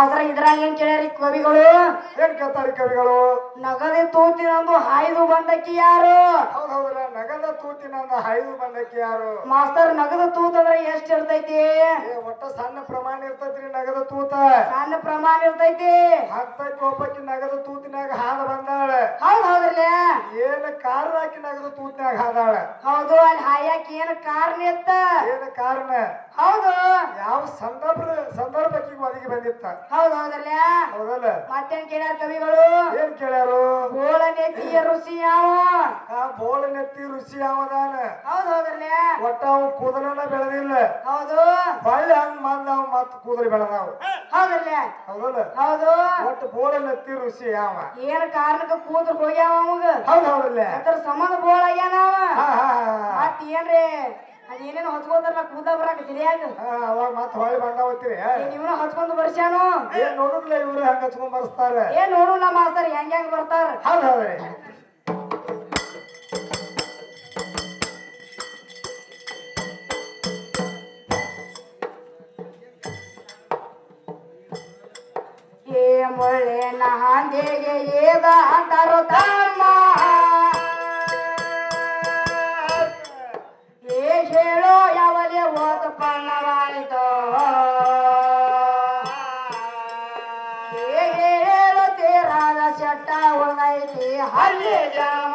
ಮಾತ್ರ ಇದ್ರಾಗ ಏನ್ ಕೇಳ್ಯಾರಿ ಕವಿಗಳು? ಏನ್ ಕೇಳ್ತಾರಿ ಕವಿಗಳು? ನಗದ ತೂತಿನಂದು ಹಾಯ್ದು ಬಂದಕ್ಕಿ ಯಾರು? ಹೌದ್ ಹೌದಲ್ಲ ನಗದ ತೂತಿನಂದು ಹಾಯ್ದು ಬಂದಕ್ಕೆ ಯಾರು? ಮಾಸ್ತರ್ ನಗದ ತೂತ ಅಂದ್ರೆ ಎಷ್ಟ್ ಇರ್ತೈತಿ? ಒಟ್ಟ ಸಣ್ಣ ಪ್ರಮಾಣ ಇರ್ತೈತ್ರಿ ನಗದ ತೂತ. ಸಣ್ಣ ಪ್ರಮಾಣ ಇರ್ತೈತಿ. ಹತ್ತಕ್ಕೆ ಒಬ್ಬಕ್ಕೆ ನಗದ ತೂತಿನಾಗ ಹಾದ ಬಂದಾಳ. ಹೌದ್ ಹೌದ್ರಲ್ಲ ಏನ್ ಕಾರಣ ಹಾಕಿ ನಗದ ತೂತಿನಾಗ ಹಾದಾಳ? ಹೌದು ಅಲ್ಲಿ ಹಾಯಾಕಿ ಏನ್ ಕಾರಣ ಇತ್ತ? ಏನ್ ಕಾರಣ? ಹೌದು ಯಾವ ಸಂದರ್ಭ ಸಂದರ್ಭಕ್ಕೆ ಒದಗಿ ಬಂದಿತ್ತ? ಹೌದು ಹೌದಲ್ಲ? ಹೌದಲ್ಲ? ಮತ್ತೇನ್ ಕೇಳ್ಯಾರ ಕವಿಗಳು? ಏನ್ ಕೇಳ್ಯಾರು? ಬೋಳ ನೆತ್ತಿಯ ಋಷಿ ಯಾವ? ಆ ಬೋಳ ನೆತ್ತಿ ರುಚಿ ಯಾವದಾನ? ಹೌದು ಹೌದಲ್ಲ? ಒಟ್ಟ ಅವು ಕೂದಲನ್ನ ಬೆಳೆದಿಲ್ಲ. ಹೌದು? ಬಳ್ಳಿ ಹಂಗ್ ಮಂದ ಅವ್ ಮತ್ ಕೂದಲು ಬೆಳೆದಾವ. ಹೌದಲ್ಲ? ಹೌದಲ್ಲ? ಹೌದು? ಒಟ್ಟು ಬೋಳ ನೆತ್ತಿ ರುಚಿ ಯಾವ? ಏನ್ ಕಾರಣಕ್ಕೆ ಕೂದಲು ಹೋಗ್ಯಾವ ಅವಾಗ? ಹೌದು ಹೌದಲ್ಲ ಅದ್ರ ಸಂಬಂಧ ಬೋಳ ಆಗ್ಯಾನ ಮತ್ ಏನ್ರಿ ಅದೇನೇನು ಹಚ್ಕೋತಾರಲ್ಲ ಕೂದ ಬರಾಕ ತಿಳಿಯಾಗ ಅವಾಗ ಮತ್ತೆ ಹೊಳ್ಳಿ ಬಂದಾವತ್ತೀರಿ ನೀವನ ಹಚ್ಕೊಂಡು ಬರ್ಸ್ಯಾನು? ಏನ್ ನೋಡುದ್ಲ ಇವ್ರು ಹಂಗ ಹಚ್ಕೊಂಡ್ ಬರ್ಸ್ತಾರ. ಏನ್ ನೋಡು ನಮ್ಮ ಮಾಸ್ತರ್ ಹೆಂಗ್ ಹೆಂಗ್ ಬರ್ತಾರ? ಹೌದ್ ಹೌದ್ರಿ. ಏ ಮೊಳೆ ನಾಂದೇಗೆ ಏದ ಅಂತಾರೋ ತಮ್ಮ. ಉಳ್ದೈತಿ ಹಳ್ಳಿ ಜಮ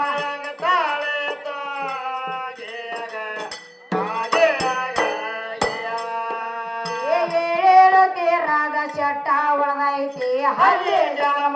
ಏ ಹೇಳೋ ತೀರಾದ ಸೆಟ್ಟ ಉಳ್ದೈತಿ ಹಳ್ಳಿ ಜಮ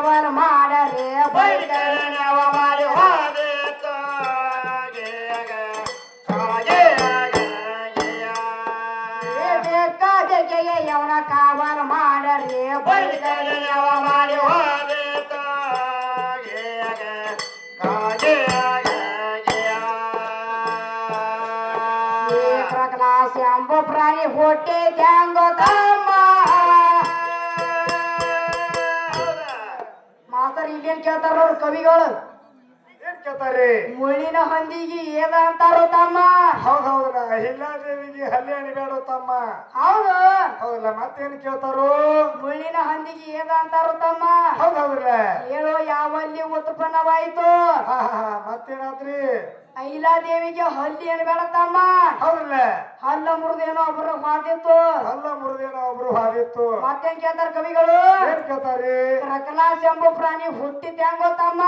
ಕಾವಲ್ ಮಾಡರೆ ಬೈದರೆ ನೆವ ಮಾಡಿ ಬೆಕ್ಕೆಗೆ ಇವನ ಕಾವಲ್ ಮಾಡರೆ ಬೈದರೆ ನೆವ ಮಾಡಿ ಎಂಬ ಪ್ರಾಣಿ ಹೊಟ್ಟೆ ಗ್ಯಾಂಗೋ ತಮ್ಮ ಇಲ್ಲೇನ್ ಕೇಳ್ತಾರ ಅವ್ರ ಕವಿಗಳು? ಏನ್ ಕೇಳ್ತಾರಿ ಮುಳ್ಳಿನ ಹಂದಿಗೆ ಏದ ಅಂತಾರೋ ತಮ್ಮ. ಹೌದೌದ್ರ ಹೌದಲ್ಲ ಅಹಿಲ್ಯಾದೇವಿಗೆ ಹಲ್ಲೆ ಅಣಿಬೇಡ ತಮ್ಮ. ಹೌದು. ಹೌದಲ್ಲ ಮತ್ತೇನ್ ಕೇಳ್ತಾರು? ಮುಳ್ಳಿನ ಹಂದಿಗೆ ಏದ ಅಂತಾರೋ ತಮ್ಮ. ಹೌದೌದ್ರ ಹೇಳೋ ಯಾವಲ್ಲಿ ಉತ್ಪನ್ನವಾಯ್ತು? ಹಾ ಹಾ. ಐಲಾ ಐಲಾದೇವಿಗೆ ಹಲ್ಲಿ ಏನ್ ಬೇಡ ತಮ್ಮ. ಹೌದಲ್ಲ ಹಲ್ಲ ಮುರಿದೇನೋ ಒಬ್ರು ಮಾತಿತ್ತು ಹಲ್ಲ ಮುರಿದೇನೋ ಒಬ್ರು ಹಾದಿತ್ತು. ಮತ್ತೇನ್ ಕೇಳ್ತಾರ ಕವಿಗಳು? ಏನ್ ಕೇಳ್ತಾರಿ? ರಕಲಾಸ್ ಎಂಬ ಪ್ರಾಣಿ ಹುಟ್ಟಿದ್ದೆ ಹೆಂಗೋ ತಮ್ಮ.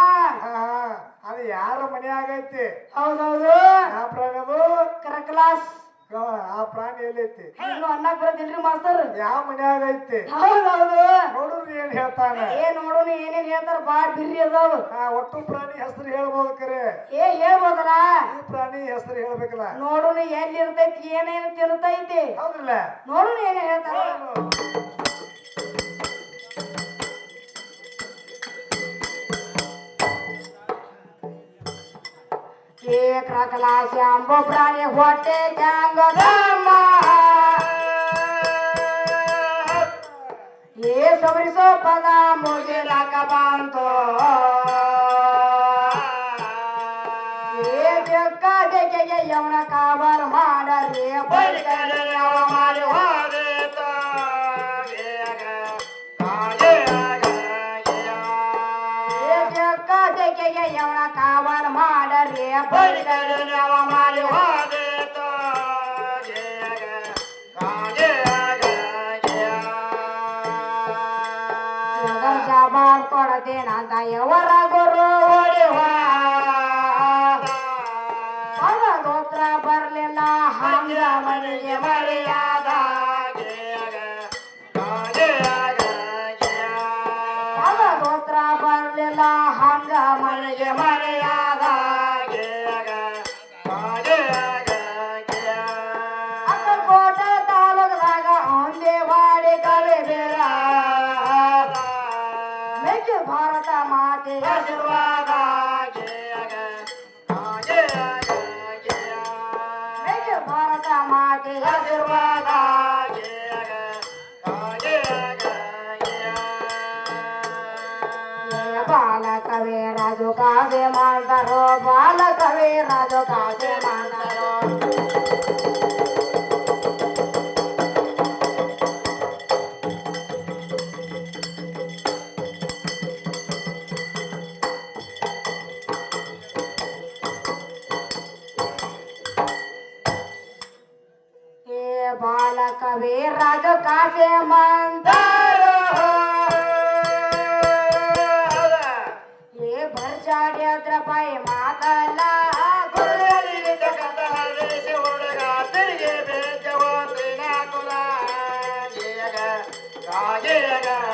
ಅದು ಯಾರ ಮನೆ ಆಗೈತಿ ಹೌದೌದು. ಯಾವ ಪ್ರಾಣಿ ಅದು ಕ್ರಕಲಾಸ್ ಆ, ಆ ಪ್ರಾಣಿ ಎಲ್ಲೈತಿ. ಇನ್ನು ಅನ್ನ ಬರೋದಿಲ್ರಿ ಮಾಸ್ತರ್ ಯಾವ ಮನ್ಯಾಗ ಐತಿ? ಹೌದೌದು. ನೋಡುದು ಏನ್ ಹೇಳ್ತಾನ. ಏ ನೋಡೋಣ ಏನೇನ್ ಹೇಳ್ತಾರ ಬಾಳ ಬಿರ್ರಿ ಅದಾವ. ಆ ಒಟ್ಟು ಪ್ರಾಣಿ ಹೆಸರು ಹೇಳ್ಬೋದು ಕರೆ ಏ ಹೇಳ್ಬೋದಲ್ಲ? ಈ ಪ್ರಾಣಿ ಹೆಸರು ಹೇಳ್ಬೇಕಲ್ಲ. ನೋಡೋಣ ಎಲ್ಲಿ ಇರ್ತೈತಿ ಏನೇನು ತಿರುತೈತಿ ಹೌದಲ್ಲ ನೋಡೋಣ ಏನೇನ್ ಹೇಳ್ತಾರ. ಏ ಕ್ರಕಲಾಸ ಎಂಬ ಪ್ರಾಣಿ ಹೊಟ್ಟೆ ತ್ಯಾಂಗದಮ್ಮ ಏ ಸವರಿಸೋ ಪದ ಮುಗಿಲಕ ಬಂತು ಏ ಬೆಕ್ಕ ಬೆಕ್ಕೆಗೆ ಯವನ ಕಾವಲ್ ಮಾಡರಿ ಬಳಿಕರೆ ಅವ ಮಾಡಿ ಜವಾಬ್ ಕೊಡದೇನಂತ ಯವರ ಗುರು ಬರಲಿಲ್ಲ ಹಂಗ ಮನೆಗೆ ಮರ್ಯಾದ ಬರ್ಲಿಲ್ಲ ಹಂಗ ಮನೆಗೆ ಭಾರತ ಮಾತೆ ಬಾಲಕವೇ ರಾಜ ಕಾಸೆ ಮಂದಾರ ಏ ಭರ್ಜಾಡ್ಯದ್ರಪ್ಪ ಮಾತಲ್ಲ Yeah, yeah, yeah.